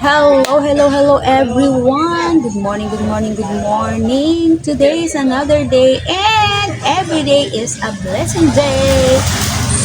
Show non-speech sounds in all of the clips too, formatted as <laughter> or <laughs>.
Hello, hello, hello everyone. Good morning, good morning, good morning. Today is another day and every day is a blessing day.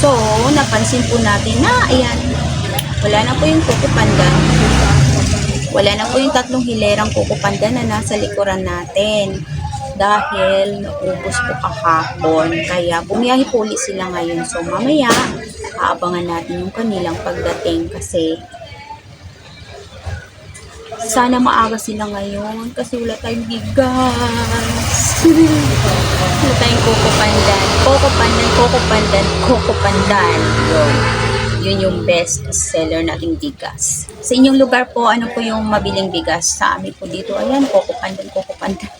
So, napansin po natin na, ayan, wala na po yung Coco Pandan. Wala na po yung tatlong hilerang Coco Pandan na nasa likuran natin. Dahil naubos po kahapon. Kaya bumiyahe po ulit sila ngayon. So, mamaya, aabangan natin yung kanilang pagdating kasi sana maaga sila ngayon kasi wala tayong bigas. wala tayong Coco Pandan. Coco Pandan, Coco Pandan, Coco Pandan. Yun. Yun yung best seller nating bigas. Sa inyong lugar po, ano po yung mabiling bigas? Sa amin po dito, ayan, Coco Pandan, Coco Pandan.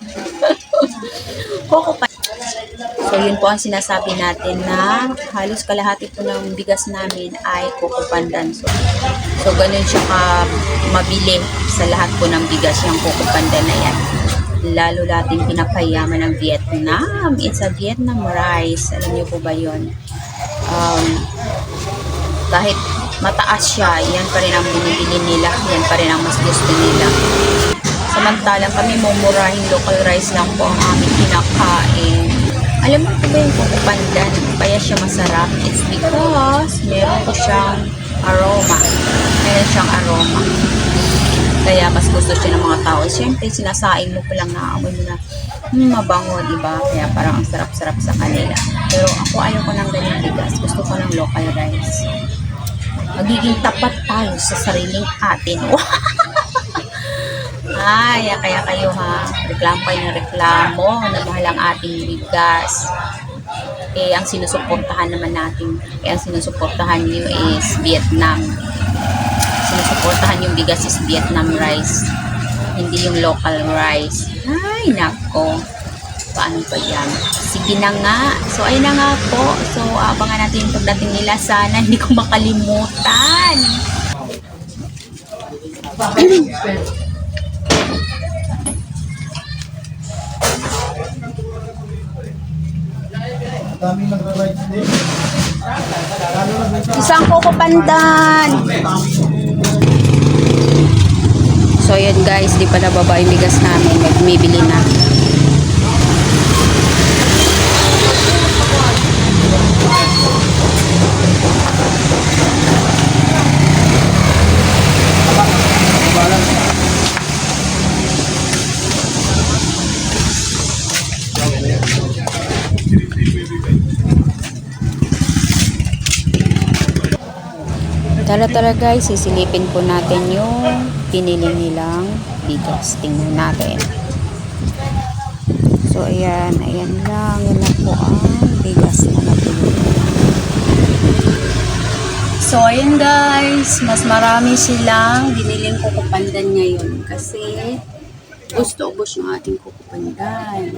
<laughs> Coco Pandan. So, yun po ang sinasabi natin na halos kalahati po ng bigas namin ay Coco Pandan. So, so ganun siya ka mabili sa lahat po ng bigas yung Coco Pandan na yan. Lalo natin pinapayaman ng Vietnam. It's a Vietnam rice. Alam niyo po ba yun? Um, kahit mataas siya, yan pa rin ang binibili nila. Yan pa rin ang mas gusto nila. Samantalang kami mumurahing local rice lang po ang aming kinakain. Alam mo ba yung Coco Pandan? Kaya siya masarap. It's because meron po siyang aroma. Meron siyang aroma. Kaya mas gusto siya ng mga tao. Siyempre, sinasaing mo pa lang naamoy mo na hmm, mabango, di ba? Kaya parang ang sarap-sarap sa kanila. Pero ako ayaw ko ng ganyan bigas. Gusto ko ng local rice. Magiging tapat tayo sa sariling atin. <laughs> Ay, kaya kayo ha, reklamo kayo ng reklamo na mahal ang ating bigas. Eh, ang sinusuportahan naman natin, eh, ang sinusuportahan nyo is Vietnam. Sinusuportahan yung bigas is Vietnam rice. Hindi yung local rice. Ay, nako. Paano ba yan? Sige na nga. So, ayun na nga po. So, abangan natin yung pagdating nila. Sana hindi ko makalimutan. <clears throat> Daming nagra-rides din. Isang Coco Pandan. So, yun guys, di pa nababa yung bigas namin. Nagmibili na. Tara tara guys, sisilipin po natin yung pinili nilang bigas. Tingnan natin. So ayan, ayan lang. Yan lang po ang bigas na napili. So ayan guys, mas marami silang biniling kukupandan ngayon kasi gusto ubos yung ating kukupandan.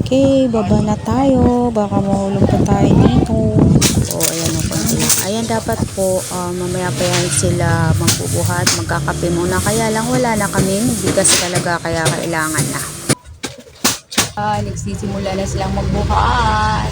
Okay, baba na tayo. Baka mahulog pa tayo dito. So, ayan o. Ayan, dapat po, uh, mamaya pa yan sila magbubuhat, magkakape muna. Kaya lang, wala na kaming bigas talaga, kaya kailangan na. Ah, nagsisimula na silang magbuhat.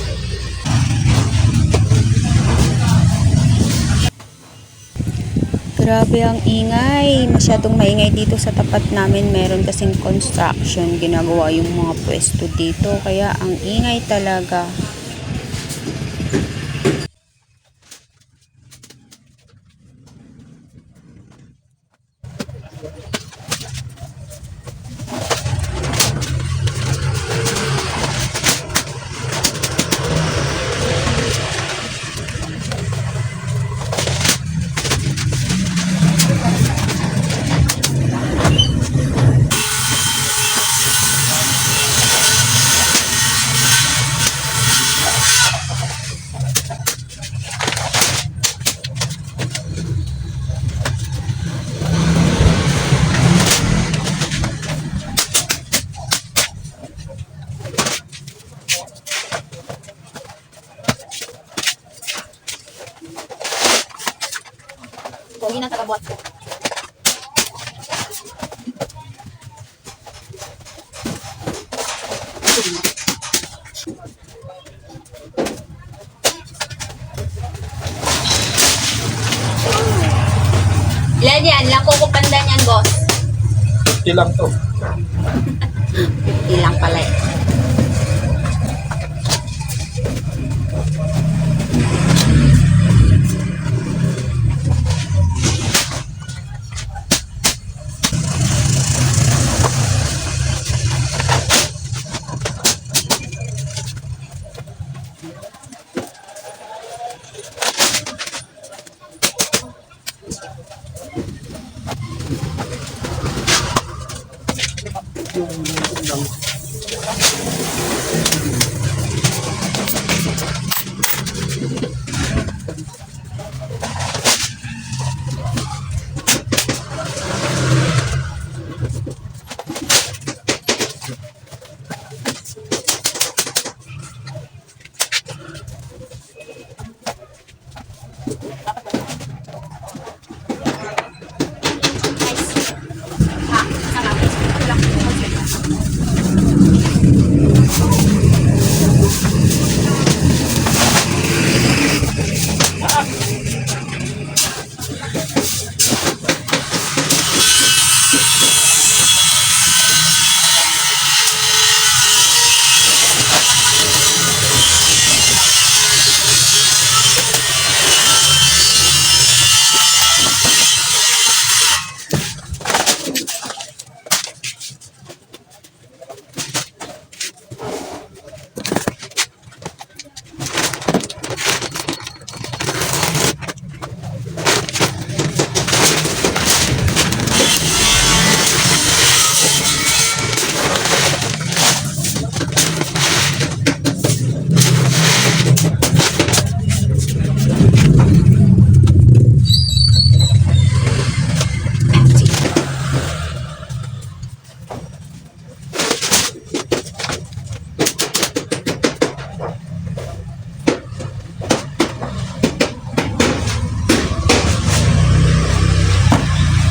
Grabe ang ingay. Masyadong maingay dito sa tapat namin. Meron kasing construction. Ginagawa yung mga pwesto dito. Kaya ang ingay talaga. Ilan yan? Ilang Coco Pandan yan, boss? 50 lang to. <laughs> 50 lang pala eh.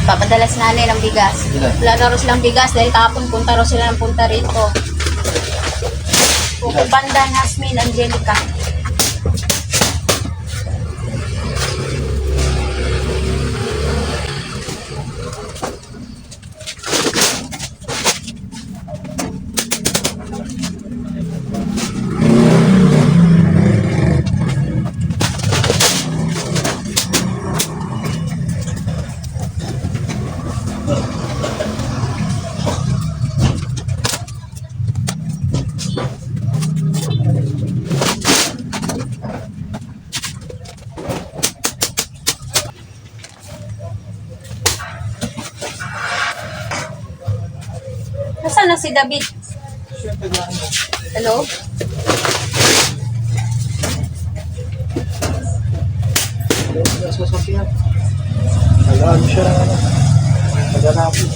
Papadalas namin ng bigas. Wala na raw silang bigas dahil kahapon punta raw sila ng punta rito. Kuko Banda, Nasmin, Angelica. Nasaan na si David? Hello? Sa sasakyan. Nag-ano siya ng ano. Nag-anapin.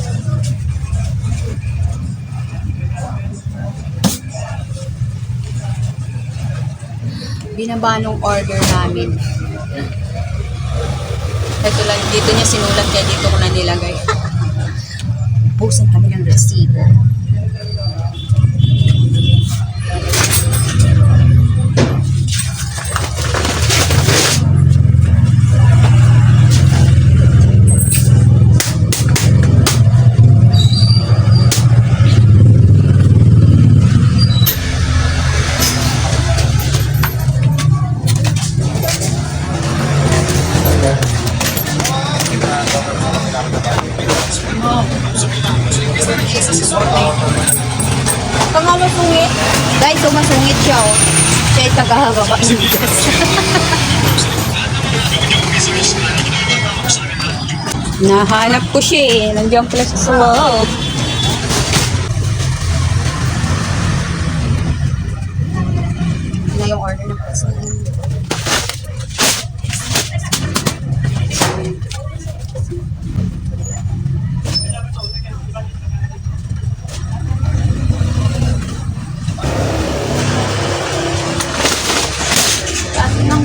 Binaba nung order namin. Ito lang, dito niya sinulat kaya dito ko na nilagay. Busan kami ng resibo. Tagahagaba. Nahanap ko siya eh. Nandiyan pala sa loob.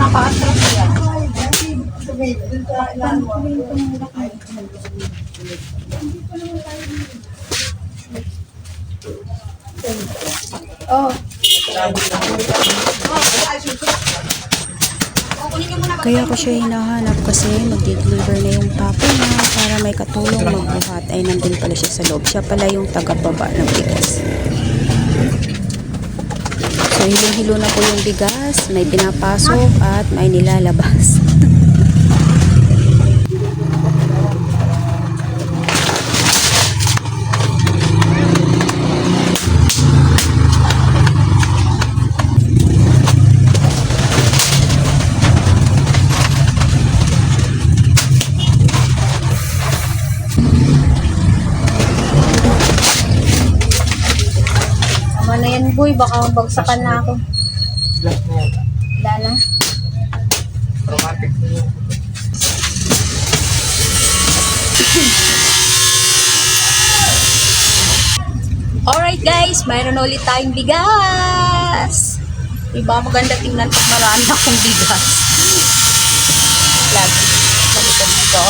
Naka-attract siya. Oh. Kaya ko siya hinahanap kasi mag-deliver na yung tapo niya para katulong magbuhat ay nandun pala siya sa loob. Siya pala yung tagababa ng bigas. So, hilong-hilo na po yung bigas. May pinapasok at may nilalabas. <laughs> Na boy. Baka bagsakan na ako. Black na yan. Dala. Aromatic na yun. Alright guys, mayroon ulit tayong bigas. Diba maganda tingnan pag marami akong bigas. Lagi. Lagi ko dito.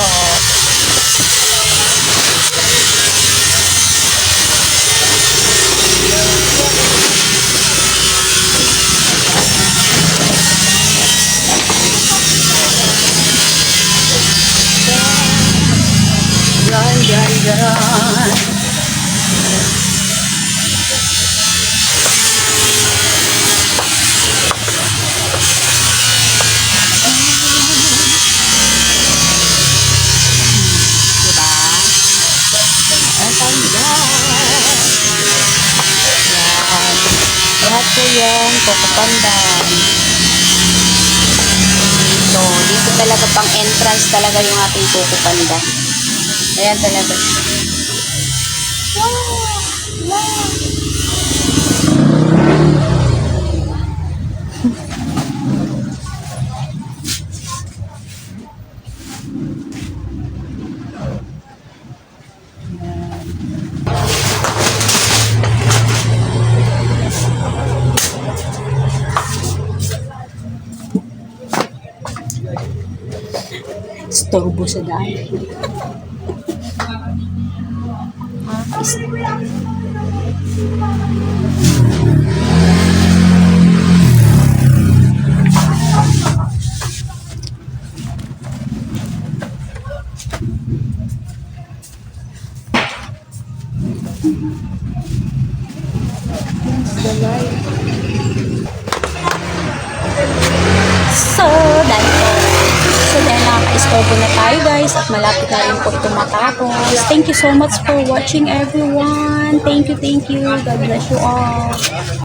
Run, run, run. Diba? Ang tanda. Yan. Lahat po yan, kukupandan. So, dito talaga pang entrance talaga yung ating kukupandan. Ayan talaga. Storbo sa daan. Ah, is- So, nakaka-istorbo na tayo guys at malapit na rin po ito. Thank you so much for watching everyone. Thank you, thank you. God bless you all.